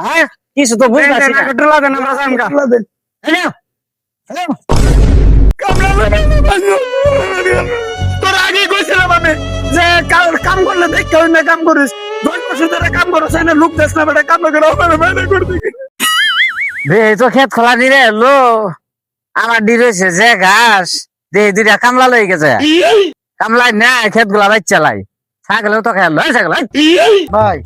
হ্যাঁ? কিছু তো বুঝতেছি না। টুলা দেন আমরা যামগা তুলা দেন। হ্যালো? হ্যালো? তোর আগে কইছিলাম আমি যে কা- কাম করলে দেখতে হয় না কাম করিস। দশ বছর ধরে কাম করো চাই না লোক দেশ না বেটা। কাম করে আমার বাইরে করতে বে তো ক্ষেত খোলা দিলে লো। আমার রয়েছে যে ঘাস দে দুইটা কামলা লই গেছে। কামলাই না ক্ষেতগুলা বাচ্চা লাই ছাগলেও তো খেয়াল ছাগল। ভাই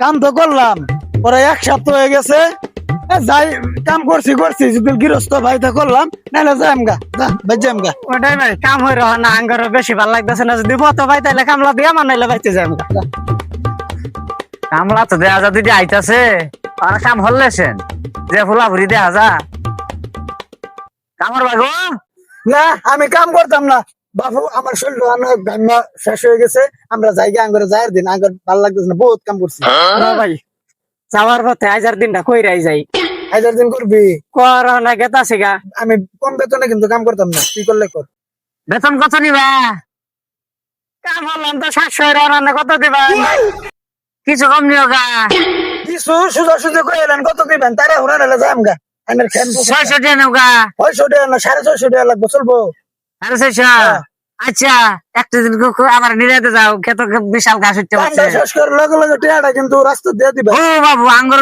কাম তো করলাম। পরে এক সপ্তাহ হয়ে গেছে। যাই কাম করছি করছি যদি গৃহস্থ ভাই তো করলাম নাহলে যাই গা যা ভাই যাই গা। ওটাই ভাই কাম হই রহ না আঙ্গর বেশি ভালো লাগতেছে না যদি বতো ভাই তাইলে কামলা দিয়া বাইতে যাম কামলা তো দেয়া যা দুইটা আইতাছে। আর কাম হল্লেছেন যে ফুলা ভুরি দেয়া যা। কামর না আমি কাম করতাম না। বাবু আমার শরীর গান্না শেষ হয়ে গেছে আমরা জায়গা আঙ্গরে যাই দিন। আঙ্গর ভালো লাগতেছে না বহুত কাম করছি। ভাই যাওয়ার পথে আজার দিনটা কইরাই যাই। হাজার দিন করবি? কর না গেতাছি গা। আমি কম বেতনে কিন্তু কাম করতাম না। তুই করলে কর। বেতন কত নিবা? কাম হলাম তো সাতশো রান্না কত দিবা? কিছু কম নিও গা। কিছু সুযোগ সুযোগ করে এলেন কত দিবেন? তারা হুরা নাহলে যাই গা। আমার খেন ছয়শো টাকা নেও গা। ছয়শো টাকা না সাড়ে ছয়শো টাকা লাগবে চলবো। সাড়ে ছয়শো? আচ্ছা একটা দিন আমার নিরাতে যাও খেত বিশাল ঘাস শেষ করে লগে লগে টিয়াটা কিন্তু রাস্তা দিয়ে দিবে। ও বাবু আঙ্গর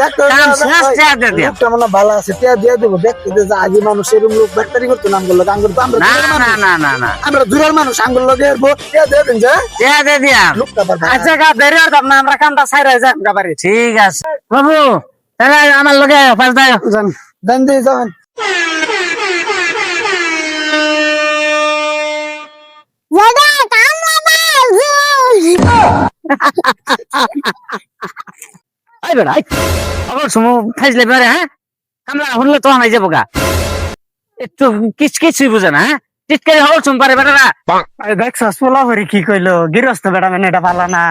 দেখতে কাম শেষ টিয়া দিয়ে দিও। লোকটা মনে ভালো আছে টিয়া দিয়ে দেবো। দেখতে যে আগে মানুষ এরকম লোক ব্যাটারি করতো নাম করল আঙ্গুর তো আমরা না না না না না। আমরা দূরের মানুষ আঙ্গুর লগে এরবো টিয়া দিয়ে দিন যে। টিয়া দিয়ে দিয়া লোকটা আবার আচ্ছা গা দেরি হতাম না আমরা কামটা সাইরাই যাম গা বাড়ি। ঠিক আছে। বাবু তাহলে আমার লগে পাঁচ দাও যান। দেন দিয়ে যাবেন বেড়া আই সময় খাইলে পারে হ্যাঁ? কামলা শুনলে তো আমি যাব গা। একটু কিচ কিছুই বুঝে না হ্যাঁ? টিটকারি হল পারে পোলা কি কইলো? বেটা মানে এটা ভালো না।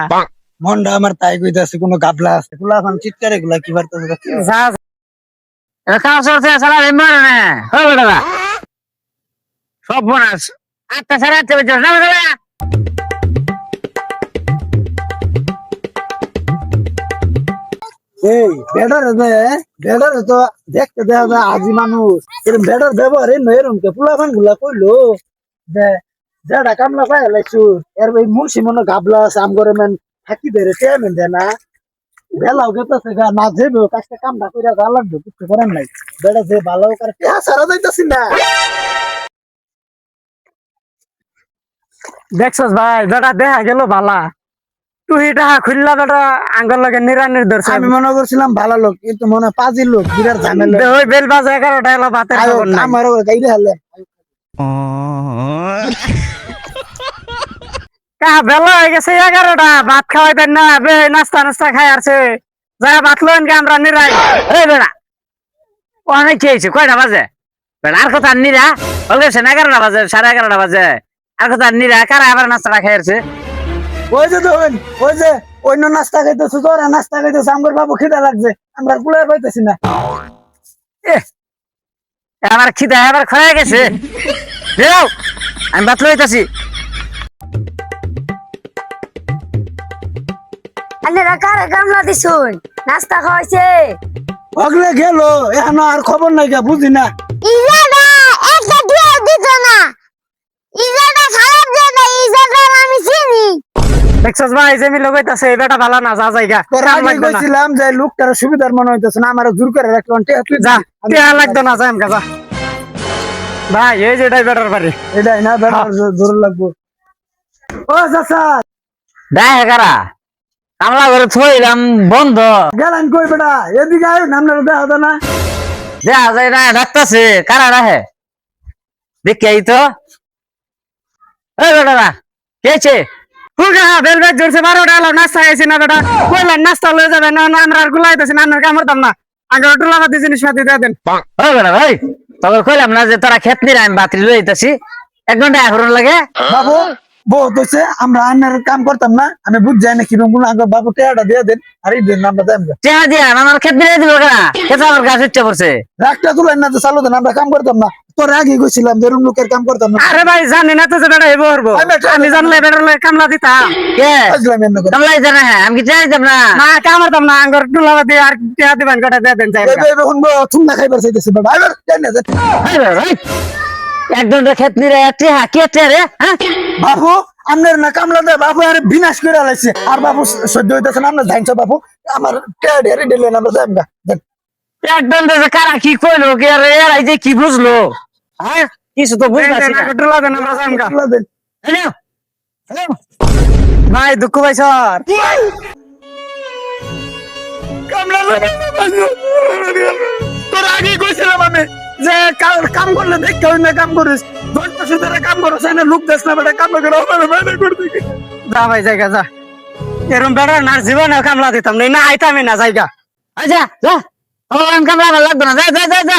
মনটা আমার তাই কইতাছে কোনো গাবলা আছে। গুলা এখন চিৎকারে গুলা কি বার্তা যা খাওয়া সরছে সারা মারে না। হ্যাঁ বেটা সব বোনাস। আটটা সাড়ে আটটা বেজে না বেটা এই বেডার দে বেডার তো দেখতে দেয়া যায় আজি মানুষ। এরকম বেডার ব্যবহার এই নয় এরকম কে ফুলাফানগুলা কইলো। যে যেটা কামলা পাই লাইছু। এর ওই মুন্সি গাবলা আছে, আম করে থাকি দেরে টেমেন দে না। বেলাও গেতাছে গা, না যাবে কাজটা কামটা কইরা যা লাগবে কিছু করেন নাই। বেডা যে ভালো করে টিয়া সারা যাইতাছি না। দেখছস ভাই, বেটা দেখা গেল ভালা তুই এটা খুললা বেটা আঙ্গর লগে নিরানির ধরছে আমি মনে করছিলাম ভালো লোক কিন্তু মনে পাজির লোক বিরাট ঝামেলা। ওই বেল বাজে এগারোটা এলো ভাতের আয়ো খবর নাই। আমার গাইলে হালে। কা বেলা হয়ে গেছে এগারোটা ভাত খাওয়াই না বে নাস্তা নাস্তা খাই আসছে যা ভাত লইন কে আমরা নিরাই। এই বেড়া অনেক খেয়েছি কয়টা বাজে? বেড়া আর কথা নিরা? বলছে এগারোটা বাজে সাড়ে এগারোটা বাজে। আর কথা নিরা কারা আবার নাস্তাটা খেয়েছে ওই যে দেখুন ওই যে অন্য নাস্তা খাইতেছে তোরা নাস্তা খাইতেছে আমার বাবু খিদা লাগছে আমরা কুলার পাইতেছি না। আমার খিদা আবার খয়ে গেছে। বেরো আমি বাত লইতাছি। আপনারা কারে গামলা দিছুন? নাস্তা খাওয়াইছে। অগলে গেল এখন আর খবর নাই গা বুঝি না ইজাদা একটা দিয়ে দিত না ইজাদা খারাপ জায়গা ইজাদা আমি চিনি দেখছস ভাই যে মিলে কইতাছে এই বেটা ভালো না যা জায়গা। আগে কইছিলাম যে লোকটার সুবিধার মনে হইতেছে না আমার জোর করে রাখলাম ঠিক আছে যা টিয়া লাগতো না যাই যা। ভাই এই যে বেটার বাড়ি। এটাই না বেটার জোর লাগবো। ও চাচা দেখ কারা কামলা করে থইলাম বন্ধ। গেলেন কই বেটা? এদিকে আয় নামনে দেখা হতো না। দেখা যায় না ডাকতেছে কারা রাহে? দেখি তো। এই বেটা কেছে হুগা বেল বেল জোরছে বারোটা এলো নাস্তা খাইছি না বেটা। কইলেন নাস্তা লয়ে যাবে না না আমরা আর গুলাইতেছি না আমরা কামড়তাম না। আগে টুলা পাতি জিনিস পাতি দিয়ে দেন। ওই বেটা ভাই তবে কইলাম না যে তোরা খেত নিরা আমি বাতিল লইতাছি এক ঘণ্টা এখন লাগে। বাবু বহুত হচ্ছে আমরা আন্নার কাম করতাম না আমি বুঝ যাই না কীরকম কোন আগে বাবু টেয়াটা দিয়ে দেন আর এই দিন আমরা দেন। চেহারা দিয়া আমার খেত নিয়ে দিব কেনা খেতে আমার গাছ ইচ্ছা করছে রাগটা তুলেন না তো চালু দেন আমরা কাম করতাম না। তোর আগে গেছিলাম যে রুম লোকের কাম করতাম না। আরে ভাই জানি না তো যে বেটা হেবো হরবো আমি জানলে বেটার লগে কামলা দিতাম। কে? বুঝলাম এমনি করে। কামলা দিতে না হ্যাঁ আমি কি চাই যাব না? না কামারতাম না আঙ্গর টুলাবাদি আর টিয়া দিবেন কটা দিয়ে দেন চাই এই শুনব থুমনা খাইবার চাইতেছে বেটা। এবার জানি না যে- এই রে, এই। একজন রে খেত নিরে এতে হা কে তে রে হ্যাঁ? বাপু আপনার না কামলা দেয় বাপু আরে বিনাশ করে আলাইছে আর বাপু সহ্য হইতেছে না আপনার ধাইনছ বাপু। আমার টেয়া ঢেরে দিলেন আমরা যাই কারা কি কইলো কে রে এরাই যে কি বুঝলো? হ্যাঁ? কিছু তো বুঝলাছি না। টুলা দেন আমরা যাইমগা। তুলা দেন। হ্যালো? হ্যালো? ভাই দুঃখ ভাই স্যার। কামলা তোর আগে কইছিলাম আমি যে কাম করলে দেখ কেউ না কাম করিস। দশ বছর ধরে কাম করো সাইনা লোক দেশ না বেটা কাম করে আমার বাইরে করে দিকে যা ভাই জায়গা যা। এরম বেড়া না জীবনে কামলা দিতাম না না আইতামই না জায়গা। আচ্ছা যা আমার কামলা লাগবে না। যা যা যা যা।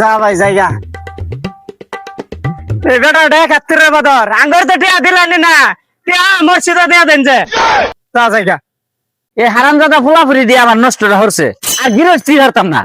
যা ভাই জায়গা বেটা ডেক রে বদর। আঙ্গর তো টিয়া দিলানি না টিয়া মসজিদে দিয়া দেন যে। যা, জায়গা। এই হারামজাদা ফুলাফুরি দিয়ে আমার নষ্টটা হরছে। আর গৃহস্থী হারতাম না।